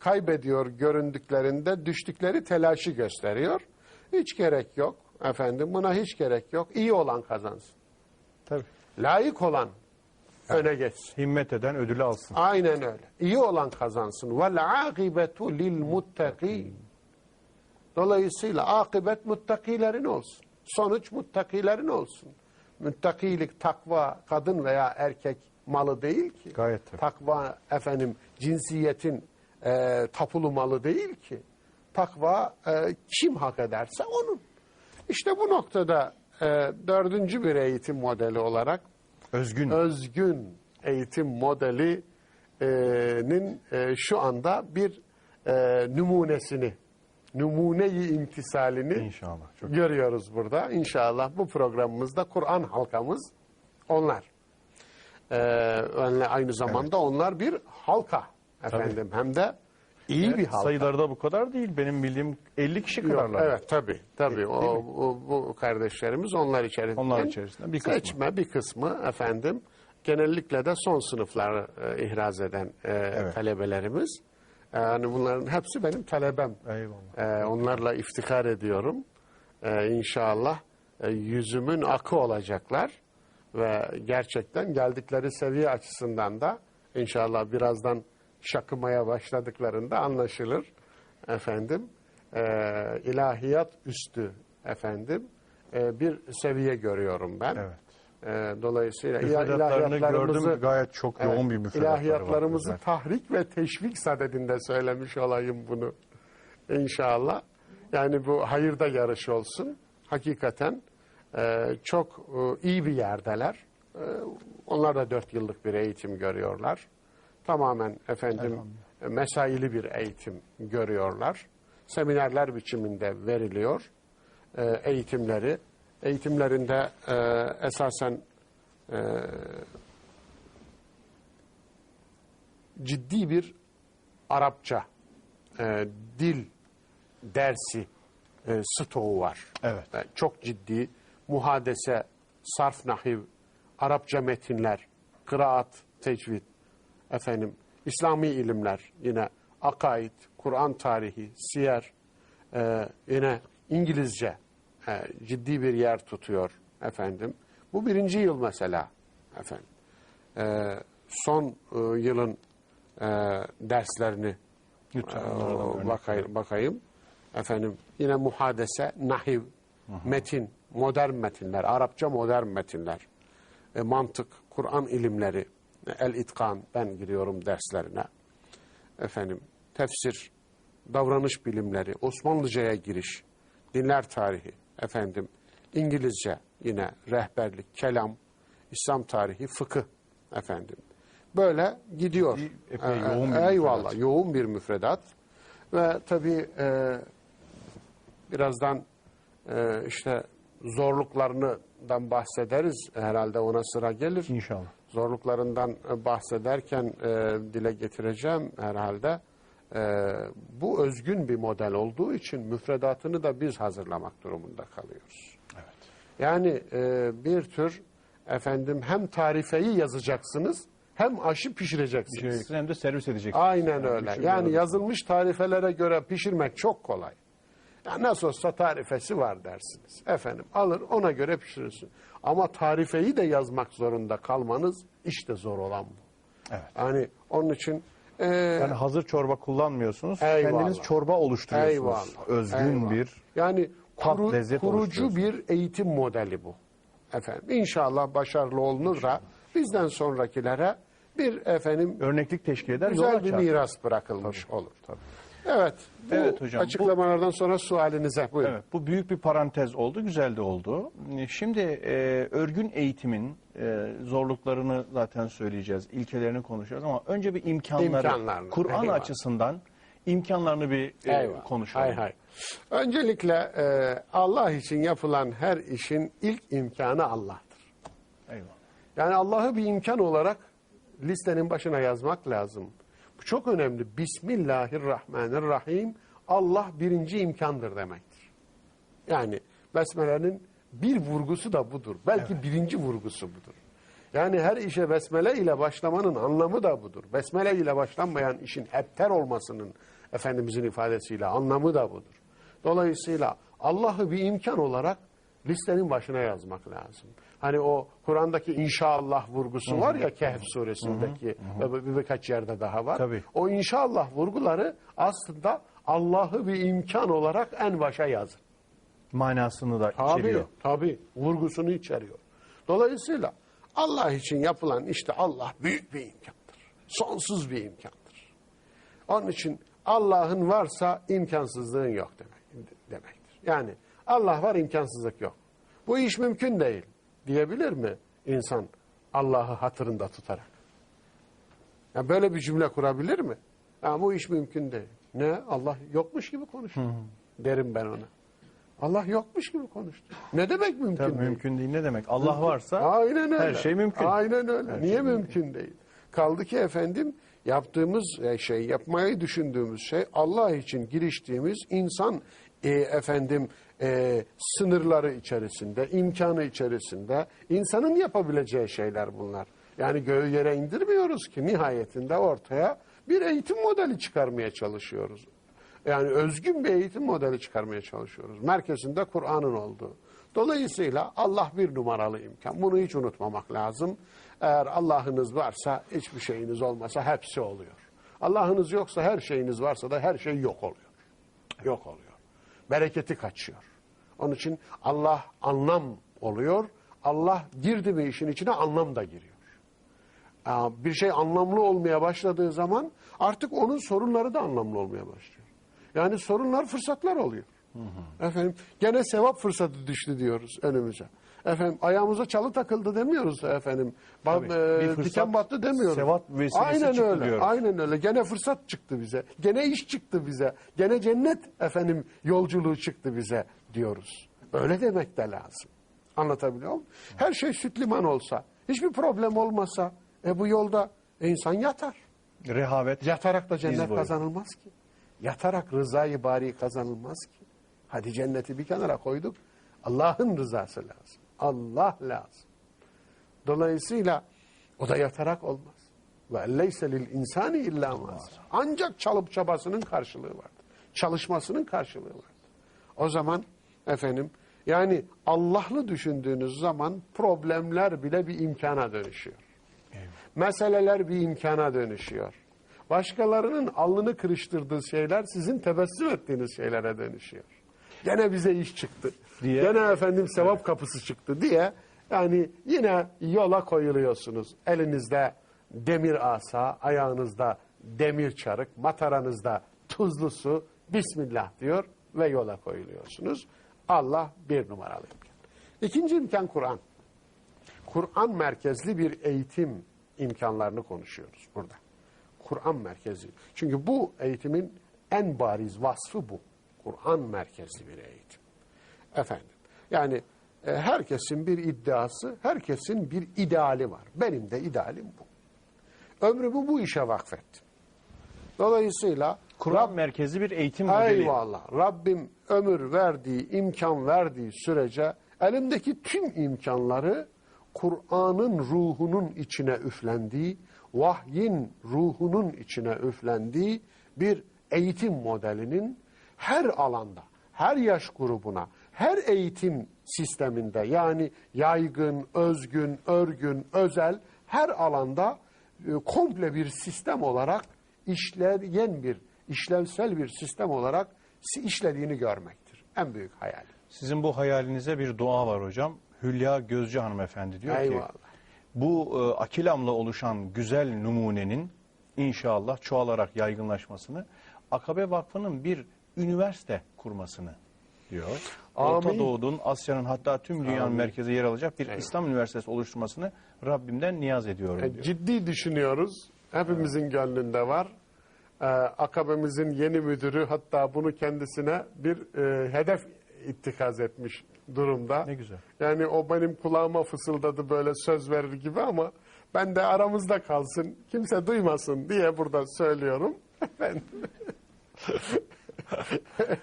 kaybediyor göründüklerinde düştükleri telaşı gösteriyor. Hiç gerek yok efendim buna hiç gerek yok. İyi olan kazansın. Tabii. Layık olan öne geçsin. Himmet eden ödülü alsın. Aynen öyle. İyi olan kazansın. Vel akibetu lil muttaqin. Dolayısıyla akıbet muttakilerin olsun. Sonuç muttakilerin olsun. Muttakilik, takva kadın veya erkek malı değil ki. Gayet tabii. Takva efendim cinsiyetin e, tapulu malı değil ki. Takva e, kim hak ederse onun. İşte bu noktada e, dördüncü bir eğitim modeli olarak Özgün. özgün eğitim modelinin e, şu anda bir e, numunesini, numuneyi imtisalini İnşallah. Çok görüyoruz burada. İnşallah bu programımızda Kur'an halkamız onlar. Ee, aynı zamanda onlar bir halka efendim hem de iyi bir halka. Sayıları da bu kadar değil. Benim bildiğim 50 kişi kadarlar. evet tabii tabii o, o- bu kardeşlerimiz onlar içerisinde. Onlar içerisinde bir kısmı. Seçme bir kısmı efendim genellikle de son sınıflar e, ihraz eden e, talebelerimiz. Yani bunların hepsi benim talebem. Eyvallah. E, onlarla iftihar ediyorum. E, inşallah e, yüzümün akı olacaklar ve gerçekten geldikleri seviye açısından da inşallah birazdan şakımaya başladıklarında anlaşılır efendim e, ilahiyat üstü efendim e, bir seviye görüyorum ben. Evet. E, dolayısıyla ilahiyatlarımızı- gördüm. Gayet çok yoğun Evet, bir müfredatları var. İlahiyatlarımızı Güzel. tahrik ve teşvik sadedinde söylemiş olayım bunu. İnşallah. Yani bu hayırda yarış olsun. Hakikaten e, çok e, iyi bir yerdeler. E, onlar da dört yıllık bir eğitim görüyorlar. Tamamen efendim e, mesaili bir eğitim görüyorlar. Seminerler biçiminde veriliyor e, eğitimleri. Eğitimlerinde e, esasen e, ciddi bir Arapça e, dil dersi e, stoğu var. Evet. E, çok ciddi muhadese, sarf nahiv, Arapça metinler, kıraat, tecvid, efendim İslami ilimler, yine akaid, Kur'an tarihi, siyer, e, yine İngilizce e, ciddi bir yer tutuyor efendim. Bu birinci yıl mesela efendim. E, son e, yılın e, derslerini Lütfen e, bakayım, bakayım. Efendim yine muhadese, nahiv, metin, modern metinler, Arapça modern metinler, e, mantık, Kur'an ilimleri, el itkan ben giriyorum derslerine. Efendim tefsir, davranış bilimleri, Osmanlıca'ya giriş, dinler tarihi, efendim İngilizce yine rehberlik, kelam, İslam tarihi, fıkıh efendim. Böyle gidiyor. Epey Ee, yoğun bir Eyvallah, müfredat. yoğun bir müfredat. Ve tabii e, birazdan e, işte zorluklarından bahsederiz. Herhalde ona sıra gelir. İnşallah. Zorluklarından bahsederken e, dile getireceğim herhalde. E, bu özgün bir model olduğu için müfredatını da biz hazırlamak durumunda kalıyoruz. Evet. Yani e, bir tür efendim hem tarifeyi yazacaksınız hem aşı pişireceksiniz. Pişireceksin hem de servis edeceksin. Aynen öyle. Pişirme Yani yazılmış tarifelere göre pişirmek çok kolay. Ya nasıl olsa tarifesi var dersiniz. Efendim alır ona göre pişirirsin. Ama tarifeyi de yazmak zorunda kalmanız işte zor olan bu. Evet. Yani onun için e, Yani hazır çorba kullanmıyorsunuz. Eyvallah. Kendiniz çorba oluşturuyorsunuz. Eyvallah. Özgün eyvallah. bir yani kuru- lezzet kurucu bir eğitim modeli bu. Efendim inşallah başarılı olunur da bizden sonrakilere bir efendim örneklik teşkil eder. güzel bir miras bırakılmış olur. Tabii. Evet. Bu Evet hocam, bu- Açıklamalardan sonra sualinize buyurun. Evet, bu büyük bir parantez oldu, güzel de oldu. Şimdi e, örgün eğitimin e, zorluklarını zaten söyleyeceğiz, ilkelerini konuşacağız ama önce bir imkanları, İmkanlarını, Kur'an açısından imkanlarını bir e, konuşalım. Hay hay. Öncelikle e, Allah için yapılan her işin ilk imkanı Allah'tır. Eyvallah. Yani Allah'ı bir imkan olarak listenin başına yazmak lazım. Çok önemli. Bismillahirrahmanirrahim. Allah birinci imkandır demektir. Yani Besmele'nin bir vurgusu da budur. Belki birinci vurgusu budur. Yani her işe besmele ile başlamanın anlamı da budur. Besmele ile başlanmayan işin hepter olmasının Efendimizin ifadesiyle anlamı da budur. Dolayısıyla Allah'ı bir imkan olarak listenin başına yazmak lazım. Hani o Kur'an'daki inşallah vurgusu var ya Kehf suresindeki ve bir- birkaç yerde daha var. Tabii. O inşallah vurguları aslında Allah'ı bir imkan olarak en başa yazın. Manasını da Tabii, içeriyor. tabii. Vurgusunu içeriyor. Dolayısıyla Allah için yapılan işte Allah büyük bir imkandır. Sonsuz bir imkandır. Onun için Allah'ın varsa imkansızlığın yok demek, demektir. Yani Allah var imkansızlık yok. Bu iş mümkün değil diyebilir mi insan Allah'ı hatırında tutarak? Ya böyle bir cümle kurabilir mi? Ya bu iş mümkün değil. Ne? Allah yokmuş gibi konuştu. Derim ben ona. Allah yokmuş gibi konuştu. Ne demek mümkün Tabii değil? mümkün değil ne demek? Allah varsa Aynen öyle. her şey mümkün. Aynen öyle. Her Niye şey mümkün değil? Kaldı ki efendim yaptığımız e, şey, yapmayı düşündüğümüz şey Allah için giriştiğimiz insan e, efendim e, sınırları içerisinde, imkanı içerisinde insanın yapabileceği şeyler bunlar. Yani göğü yere indirmiyoruz ki nihayetinde ortaya bir eğitim modeli çıkarmaya çalışıyoruz. Yani özgün bir eğitim modeli çıkarmaya çalışıyoruz. Merkezinde Kur'an'ın olduğu. Dolayısıyla Allah bir numaralı imkan. Bunu hiç unutmamak lazım. Eğer Allah'ınız varsa hiçbir şeyiniz olmasa hepsi oluyor. Allah'ınız yoksa her şeyiniz varsa da her şey yok oluyor. Yok oluyor. Bereketi kaçıyor. Onun için Allah anlam oluyor. Allah girdi mi işin içine anlam da giriyor. Bir şey anlamlı olmaya başladığı zaman artık onun sorunları da anlamlı olmaya başlıyor. Yani sorunlar fırsatlar oluyor. Efendim gene sevap fırsatı düştü diyoruz önümüze. Efendim ayağımıza çalı takıldı demiyoruz efendim. Ba- Tabii, e, bir fırsat, diken battı demiyoruz. sevap vesilesi Aynen çıktı öyle. diyoruz. Aynen öyle. Gene fırsat çıktı bize. Gene iş çıktı bize. Gene cennet efendim yolculuğu çıktı bize diyoruz. Öyle demek de lazım. Anlatabiliyor muyum? Her şey süt liman olsa, hiçbir problem olmasa e bu yolda insan yatar. rehavet Yatarak da cennet boyu. kazanılmaz ki. Yatarak rızayı bari kazanılmaz ki. Hadi cenneti bir kenara koyduk. Allah'ın rızası lazım. Allah lazım. Dolayısıyla o da yatarak olmaz. Ve leyse lil insani illa. Ancak çalıp çabasının karşılığı vardır. Çalışmasının karşılığı vardır. O zaman efendim yani Allah'lı düşündüğünüz zaman problemler bile bir imkana dönüşüyor. Meseleler bir imkana dönüşüyor. Başkalarının alnını kırıştırdığı şeyler sizin tebessüm ettiğiniz şeylere dönüşüyor. Gene bize iş çıktı. Diye. Gene efendim sevap kapısı çıktı diye yani yine yola koyuluyorsunuz. Elinizde demir asa, ayağınızda demir çarık, mataranızda tuzlu su, Bismillah diyor ve yola koyuluyorsunuz. Allah bir numaralı imkan. İkinci imkan Kur'an. Kur'an merkezli bir eğitim imkanlarını konuşuyoruz burada. Kur'an merkezi. Çünkü bu eğitimin en bariz vasfı bu. Kur'an merkezli bir eğitim. Efendim. Yani e, herkesin bir iddiası, herkesin bir ideali var. Benim de idealim bu. Ömrümü bu işe vakfettim. Dolayısıyla Kur'an merkezli bir eğitim modeli. Eyvallah. Rabbim ömür verdiği, imkan verdiği sürece elimdeki tüm imkanları Kur'an'ın ruhunun içine üflendiği, vahyin ruhunun içine üflendiği bir eğitim modelinin her alanda, her yaş grubuna, her eğitim sisteminde yani yaygın, özgün, örgün, özel her alanda e, komple bir sistem olarak işleyen bir, işlevsel bir sistem olarak işlediğini görmektir. En büyük hayal. Sizin bu hayalinize bir dua var hocam. Hülya Gözcü hanımefendi diyor Eyvallah. ki bu e, akilamla oluşan güzel numunenin inşallah çoğalarak yaygınlaşmasını Akabe Vakfı'nın bir üniversite kurmasını diyor. Orta Amin. Doğu'nun, Asya'nın hatta tüm dünyanın Amin. merkezi yer alacak bir Eyvallah. İslam üniversitesi oluşturmasını Rabbimden niyaz ediyorum E, diyor. ciddi düşünüyoruz. Hepimizin gönlünde var. E, akabemizin yeni müdürü hatta bunu kendisine bir e, hedef ittikaz etmiş durumda. Ne güzel. Yani o benim kulağıma fısıldadı böyle söz verir gibi ama ben de aramızda kalsın, kimse duymasın diye burada söylüyorum. Efendim.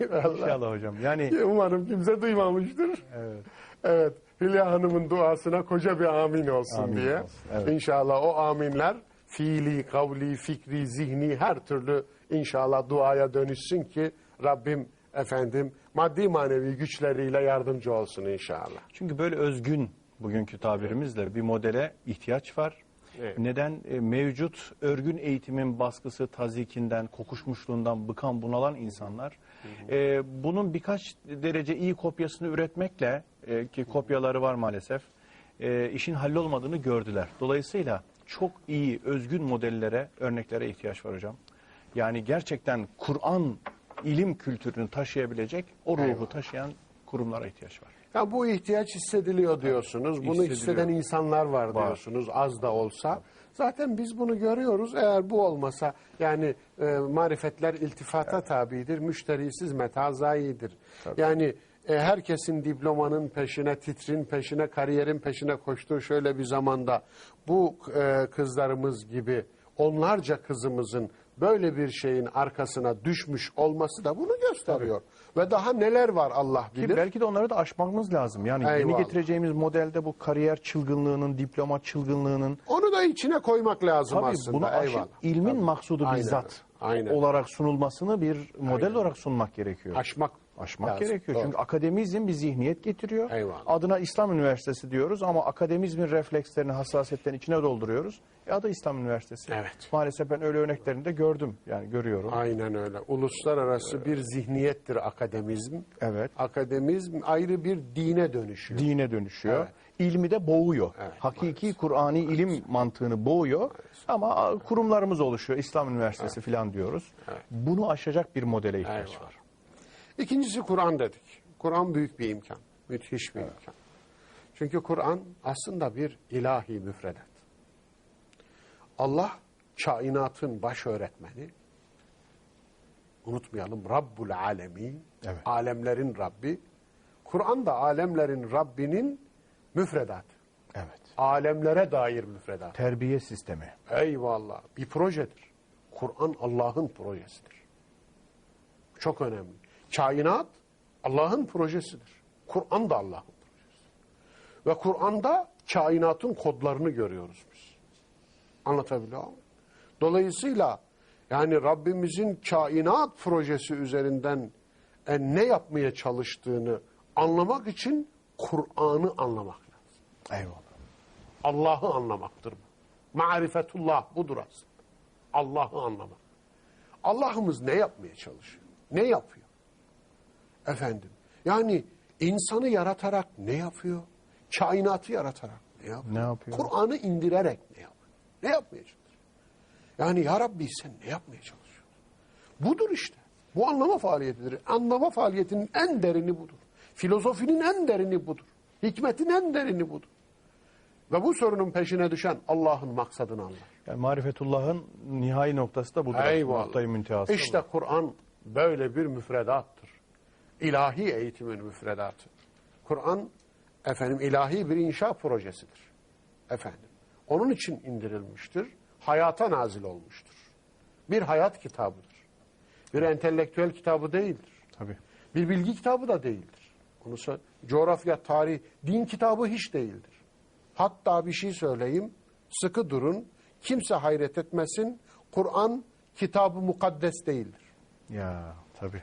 Eyvallah. İnşallah hocam. Yani Umarım kimse duymamıştır. evet. Evet. Hülya Hanım'ın duasına koca bir amin olsun Amin diye. olsun, evet. İnşallah o aminler fiili, kavli, fikri, zihni her türlü inşallah duaya dönüşsün ki Rabbim efendim maddi manevi güçleriyle yardımcı olsun inşallah. Çünkü böyle özgün bugünkü tabirimizle bir modele ihtiyaç var. Evet. Neden? E, mevcut örgün eğitimin baskısı, tazikinden, kokuşmuşluğundan bıkan, bunalan insanlar e, bunun birkaç derece iyi kopyasını üretmekle e, ki kopyaları var maalesef e, işin hallolmadığını gördüler. Dolayısıyla çok iyi özgün modellere, örneklere ihtiyaç var hocam. Yani gerçekten Kur'an ilim kültürünü taşıyabilecek, o ruhu taşıyan kurumlara ihtiyaç var. Ya bu ihtiyaç hissediliyor diyorsunuz. Bunu hisseden insanlar var, Var. diyorsunuz az da olsa. Zaten biz bunu görüyoruz. Eğer bu olmasa yani e, marifetler iltifata tabidir. Müşterisiz meta zayidir. Yani e, herkesin diplomanın peşine, titrin peşine, kariyerin peşine koştuğu şöyle bir zamanda bu e, kızlarımız gibi onlarca kızımızın böyle bir şeyin arkasına düşmüş olması da bunu gösteriyor. Ve daha neler var Allah Ki bilir. belki de onları da aşmamız lazım. Yani yeni Eyvallah. getireceğimiz modelde bu kariyer çılgınlığının, diploma çılgınlığının Onu da içine koymak lazım tabii aslında. bunu aşıp Eyvallah. ilmin maksudu Aynen bizzat. Aynen. olarak sunulmasını bir model olarak sunmak gerekiyor. Aşmak, Aşmak lazım. gerekiyor. Doğru. Çünkü akademizm bir zihniyet getiriyor. Eyvallah. Adına İslam Üniversitesi diyoruz ama akademizmin reflekslerini, hassasiyetlerini içine dolduruyoruz. E adı İslam Üniversitesi. Evet. Maalesef ben öyle örneklerini de gördüm. Yani görüyorum. Aynen öyle. Uluslararası bir zihniyettir akademizm. Evet. Akademizm ayrı bir dine dönüşüyor. dine dönüşüyor. Evet. İlmi de boğuyor. Evet, Hakiki Kur'ani ilim mantığını boğuyor. Ama kurumlarımız oluşuyor. İslam Üniversitesi falan diyoruz. Bunu aşacak bir modele ihtiyaç Eyvallah. var. İkincisi Kur'an dedik. Kur'an büyük bir imkan. Müthiş bir imkan. Çünkü Kur'an aslında bir ilahi müfredat. Allah kainatın baş öğretmeni. Unutmayalım Rabbul Alemin. Evet. Alemlerin Rabbi. Kur'an da alemlerin Rabbinin müfredatı. Evet. Alemlere dair müfredat. Terbiye sistemi. Eyvallah. Bir projedir. Kur'an Allah'ın projesidir. Çok önemli. Kainat Allah'ın projesidir. Kur'an da Allah'ın projesidir. Ve Kur'an'da kainatın kodlarını görüyoruz biz. Anlatabiliyor muyum? Dolayısıyla yani Rabbimizin kainat projesi üzerinden e, ne yapmaya çalıştığını anlamak için Kur'an'ı anlamak lazım. Eyvallah. Allah'ı anlamaktır bu. Marifetullah budur aslında. Allah'ı anlamak. Allah'ımız ne yapmaya çalışıyor? Ne yapıyor? Efendim, yani insanı yaratarak ne yapıyor? Kainatı yaratarak ne yapıyor? Ne yapıyor? Kur'an'ı indirerek ne yapıyor? Ne yapmaya çalışıyor? Yani ya Rabbi sen ne yapmaya çalışıyorsun? Budur işte. Bu anlama faaliyetidir. Anlama faaliyetinin en derini budur. Filozofinin en derini budur. Hikmetin en derini budur. Ve bu sorunun peşine düşen Allah'ın maksadını anlar. Yani marifetullah'ın nihai noktası da budur. Eyvallah. Noktayı müntehası. İşte Kur'an böyle bir müfredattır. İlahi eğitimin müfredatı. Kur'an efendim ilahi bir inşa projesidir. Efendim. Onun için indirilmiştir. Hayata nazil olmuştur. Bir hayat kitabıdır. Bir entelektüel kitabı değildir. Tabii. Bir bilgi kitabı da değildir. Onu coğrafya, tarih, din kitabı hiç değildir. Hatta bir şey söyleyeyim. Sıkı durun. Kimse hayret etmesin. Kur'an kitabı mukaddes değildir. Ya tabii.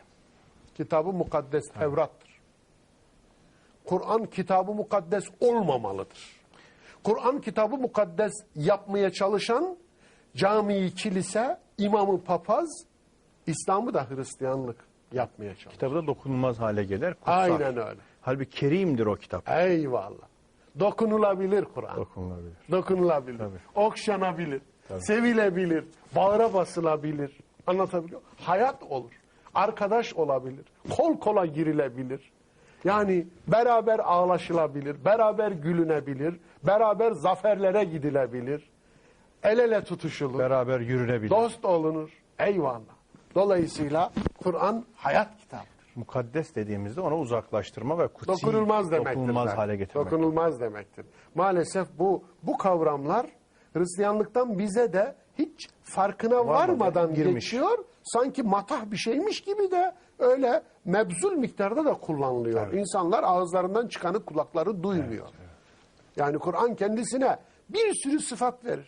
Kitabı mukaddes Tevrat'tır. Kur'an kitabı mukaddes olmamalıdır. Kur'an kitabı mukaddes yapmaya çalışan camiyi, kilise, imamı, papaz, İslam'ı da Hristiyanlık yapmaya çalışır. Kitabı da dokunulmaz hale gelir. kutsal. Aynen öyle. Halbuki kerimdir o kitap. Eyvallah. Dokunulabilir Kur'an. Dokunulabilir. Dokunulabilir. Tabii. Okşanabilir. Sevilebilir. Bağra basılabilir. Anlatabiliyor? Hayat olur. Arkadaş olabilir. Kol kola girilebilir. Yani beraber ağlaşılabilir. Beraber gülünebilir. Beraber zaferlere gidilebilir. El ele tutuşulur. Beraber yürünebilir. Dost olunur. Eyvallah. Dolayısıyla Kur'an hayat kitabıdır. Mukaddes dediğimizde ona uzaklaştırma ve kutsi, Dokunulmaz demektir. dokunulmaz hale getirmek. Dokunulmaz demektir. Maalesef bu bu kavramlar Hristiyanlıktan bize de hiç farkına Varmadan varmadan girmiş. geçiyor. Sanki matah bir şeymiş gibi de öyle mebzul miktarda da kullanılıyor. İnsanlar ağızlarından çıkanı kulakları duymuyor. Yani Kur'an kendisine bir sürü sıfat verir.